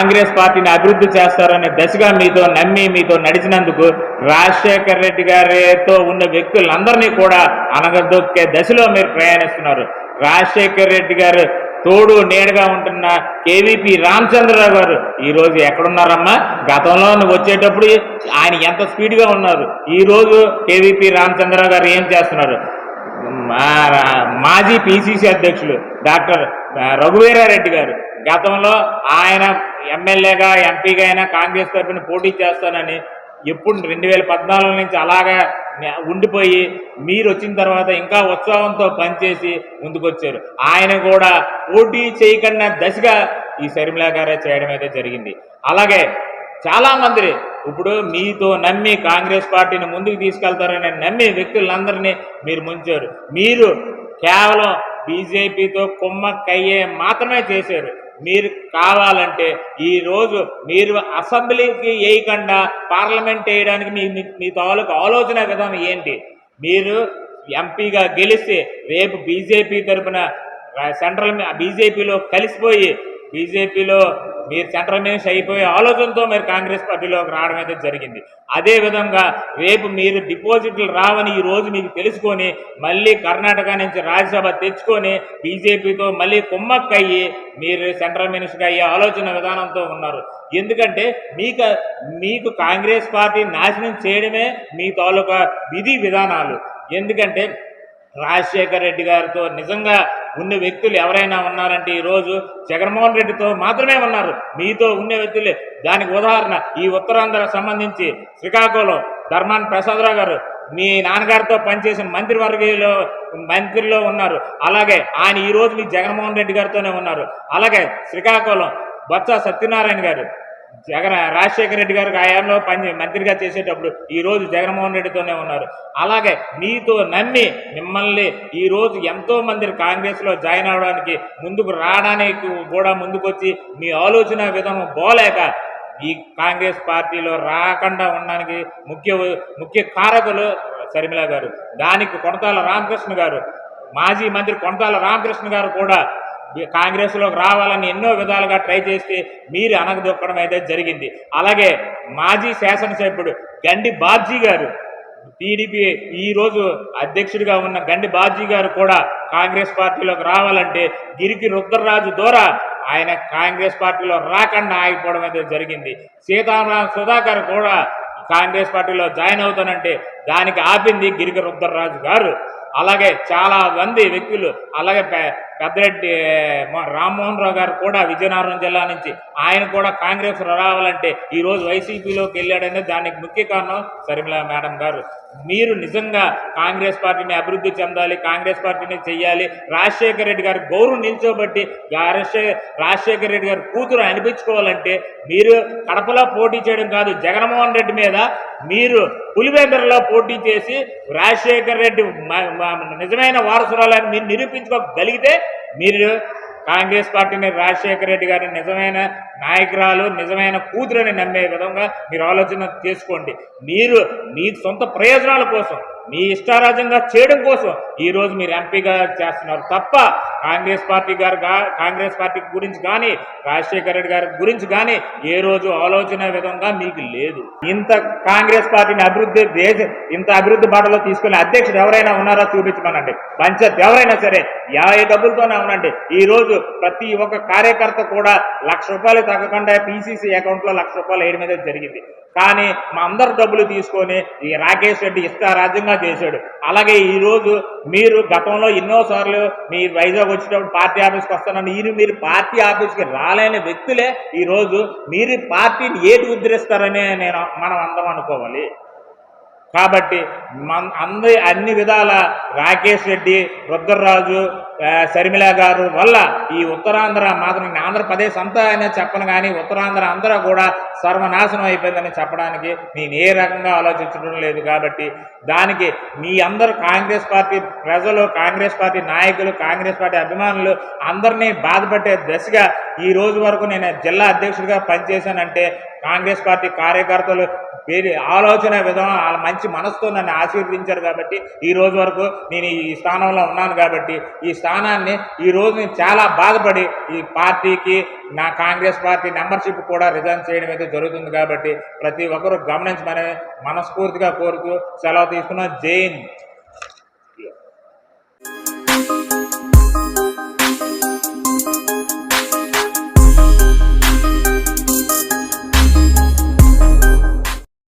కాంగ్రెస్ పార్టీని అభివృద్ధి చేస్తారనే దశగా మీతో నమ్మి మీతో నడిచినందుకు రాజశేఖర్ రెడ్డి గారితో ఉన్న వ్యక్తులందరినీ కూడా అనగదొక్కే దశలో మీరు ప్రయాణిస్తున్నారు. రాజశేఖర్ రెడ్డి గారు తోడు నేడుగా ఉంటున్న కేవీపీ రామచంద్రరావు గారు ఈరోజు ఎక్కడున్నారమ్మా? గతంలో నువ్వు వచ్చేటప్పుడు ఆయన ఎంత స్పీడ్గా ఉన్నారు? ఈరోజు కేవీపీ రామచంద్రరావు గారు ఏం చేస్తున్నారు? మాజీ పిసిసి అధ్యక్షులు డాక్టర్ రఘువీరారెడ్డి గారు. గతంలో ఆయన ఎమ్మెల్యేగా ఎంపీగా అయినా కాంగ్రెస్ తరఫున పోటీ చేస్తానని ఎప్పుడు రెండు వేల పద్నాలుగు నుంచి అలాగా ఉండిపోయి మీరు వచ్చిన తర్వాత ఇంకా ఉత్సాహంతో పనిచేసి ముందుకొచ్చారు. ఆయన కూడా పోటీ చేయకుండా దశగా ఈ శర్మిలా గారే చేయడం అయితే జరిగింది. అలాగే చాలా మంది ఇప్పుడు మీతో నమ్మి కాంగ్రెస్ పార్టీని ముందుకు తీసుకెళ్తారని నమ్మి వ్యక్తులందరినీ మీరు ముంచారు. మీరు కేవలం బీజేపీతో కుమ్మక్కయ్యే మాత్రమే చేశారు. మీరు కావాలంటే ఈరోజు మీరు అసెంబ్లీకి వేయకుండా పార్లమెంట్ వేయడానికి మీ మీ- తాలూకు ఆలోచన విధానం ఏంటి? మీరు ఎంపీగా గెలిచి రేపు బీజేపీ తరఫున సెంట్రల్ బీజేపీలో కలిసిపోయి బీజేపీలో మీరు సెంటర్ మినిస్ట్ అయిపోయే ఆలోచనతో మీరు కాంగ్రెస్ పార్టీలోకి రావడం అయితే జరిగింది. అదే విధంగా రేపు మీరు డిపాజిట్లు రావని ఈ రోజు మీకు తెలుసుకొని మళ్ళీ కర్ణాటక నుంచి రాజ్యసభ తెచ్చుకొని బీజేపీతో మళ్ళీ కుమ్మక్కయ్యి మీరు సెంట్రల్ మినిస్టర్ అయ్యే ఆలోచన విధానంతో ఉన్నారు. ఎందుకంటే మీకు మీకు కాంగ్రెస్ పార్టీ నాశనం చేయడమే మీ తాలూకా విధి విధానాలు. ఎందుకంటే రాజశేఖర్ రెడ్డి గారితో నిజంగా ఉన్న వ్యక్తులు ఎవరైనా ఉన్నారంటే ఈరోజు జగన్మోహన్ రెడ్డితో మాత్రమే ఉన్నారు. మీతో ఉన్న వ్యక్తులే. దానికి ఉదాహరణ ఈ ఉత్తరాంధ్ర సంబంధించి శ్రీకాకుళం ధర్మాన్ ప్రసాదరావు గారు. మీ నాన్నగారితో పనిచేసిన మంత్రివర్గంలో మంత్రిలో ఉన్నారు. అలాగే ఆయన ఈరోజు మీ జగన్మోహన్ రెడ్డి గారితోనే ఉన్నారు. అలాగే శ్రీకాకుళం బొత్స సత్యనారాయణ గారు. జగన్ రాజశేఖర రెడ్డి గారికి ఆయాంలో పని మంత్రిగా చేసేటప్పుడు ఈరోజు జగన్మోహన్ రెడ్డితోనే ఉన్నారు. అలాగే మీతో నమ్మి మిమ్మల్ని ఈ రోజు ఎంతో మంది కాంగ్రెస్లో జాయిన్ అవడానికి ముందుకు రావడానికి కూడా ముందుకొచ్చి మీ ఆలోచన విధానం బోలేక ఈ కాంగ్రెస్ పార్టీలో రాకుండా ఉండడానికి ముఖ్య ముఖ్య కారకులు శర్మిల గారు దానికి కొనతాల రామకృష్ణ గారు మాజీ మంత్రి కొనతాల రామకృష్ణ గారు కూడా కాంగ్రెస్లోకి రావాలని ఎన్నో విధాలుగా ట్రై చేస్తే మీరు అనగదొక్కడం అయితే జరిగింది. అలాగే మాజీ శాసనసభ్యుడు గండి బాబ్జీ గారు టీడీపీ ఈ రోజు అధ్యక్షుడిగా ఉన్న గండి బాబ్జీ గారు కూడా కాంగ్రెస్ పార్టీలోకి రావాలంటే గిరికి రుద్రరాజు ద్వారా ఆయన కాంగ్రెస్ పార్టీలో రాకుండా ఆగిపోవడం అయితే జరిగింది. సీతారాం సుధాకర్ కూడా కాంగ్రెస్ పార్టీలో జాయిన్ అవుతానంటే దానికి ఆపింది గిరికి రుద్రరాజు గారు. అలాగే చాలా మంది వ్యక్తులు అలాగే పెద్దరెడ్డి రామ్మోహన్ రావు గారు కూడా విజయనగరం జిల్లా నుంచి ఆయన కూడా కాంగ్రెస్ రావాలంటే ఈరోజు వైసీపీలోకి వెళ్ళాడనే దానికి ముఖ్య కారణం శర్మిల మేడం గారు. మీరు నిజంగా కాంగ్రెస్ పార్టీని అభివృద్ధి చెందాలి కాంగ్రెస్ పార్టీని చెయ్యాలి. రాజశేఖర రెడ్డి గారి గౌరవం నిల్చోబట్టి రాజశేఖర రెడ్డి గారి కూతురు అనిపించుకోవాలంటే మీరు కడపలో పోటీ చేయడం కాదు జగన్మోహన్ రెడ్డి మీద మీరు పులివెందరలో పోటీ చేసి రాజశేఖర రెడ్డి నిజమైన వారసురాలని మీరు నిరూపించుకోగలిగితే మీరు కాంగ్రెస్ పార్టీని రాజశేఖర రెడ్డి గారి నిజమైన నాయకురాలు నిజమైన కూతురని నమ్మే విధంగా మీరు ఆలోచన చేసుకోండి. మీరు మీ సొంత ప్రయోజనాల కోసం మీ ఇష్టారాజ్యంగా చేయడం కోసం ఈ రోజు మీరు ఎంపీగా చేస్తున్నారు తప్ప కాంగ్రెస్ పార్టీ గారు కాంగ్రెస్ పార్టీ గురించి కానీ రాజశేఖర రెడ్డి గారి గురించి కానీ ఏ రోజు ఆలోచన విధంగా మీకు లేదు. ఇంత కాంగ్రెస్ పార్టీని అభివృద్ధి దేశ ఇంత అభివృద్ధి బాటలో తీసుకునే అధ్యక్షుడు ఎవరైనా ఉన్నారో చూపించమనండి. పంచాయత్ ఎవరైనా సరే యాభై డబ్బులతోనే అవునండి ఈ రోజు ప్రతి ఒక్క కార్యకర్త కూడా లక్ష రూపాయలు తగ్గకుండా పీసీసీ అకౌంట్లో లక్ష రూపాయలు వేయడం మీద జరిగింది. కానీ మా అందరు డబ్బులు తీసుకొని ఈ రాకేష్ రెడ్డి ఇష్టారాజ్యంగా చేశాడు. అలాగే ఈ రోజు మీరు గతంలో ఎన్నోసార్లు మీ వైజాగ్ వచ్చేటప్పుడు పార్టీ ఆఫీస్కి వస్తానని ఈ మీరు పార్టీ ఆఫీస్కి రాలేని వ్యక్తులే ఈ రోజు మీరు పార్టీని ఏటి ఉద్ధరిస్తారని నేను మనం అందం అనుకోవాలి. కాబట్టి మన అందరి అన్ని విధాల రాకేష్ రెడ్డి రుద్రరాజు శర్మిల గారు వల్ల ఈ ఉత్తరాంధ్ర మాత్రం నేను ఆంధ్రప్రదేశ్ అంతా అని చెప్పను కానీ ఉత్తరాంధ్ర అందరూ కూడా సర్వనాశనం అయిపోయిందని చెప్పడానికి నేను ఏ రకంగా ఆలోచించడం లేదు కాబట్టి దానికి మీ అందరు కాంగ్రెస్ పార్టీ ప్రజలు కాంగ్రెస్ పార్టీ నాయకులు కాంగ్రెస్ పార్టీ అభిమానులు అందరినీ బాధపట్టే దశగా ఈ రోజు వరకు నేను జిల్లా అధ్యక్షుడిగా పనిచేశానంటే కాంగ్రెస్ పార్టీ కార్యకర్తలు వేరే ఆలోచన విధానం వాళ్ళ మంచి మనసుతో నన్ను ఆశీర్వదించారు కాబట్టి ఈ రోజు వరకు నేను ఈ స్థానంలో ఉన్నాను కాబట్టి ఈ స్థా స్థానాన్ని ఈ రోజు నేను చాలా బాధపడి ఈ పార్టీకి నా కాంగ్రెస్ పార్టీ మెంబర్షిప్ కూడా రిజైన్ చేయడం అయితే జరుగుతుంది కాబట్టి ప్రతి ఒక్కరూ గమనించమని మనస్ఫూర్తిగా కోరుతూ సెలవు తీసుకున్న జైన్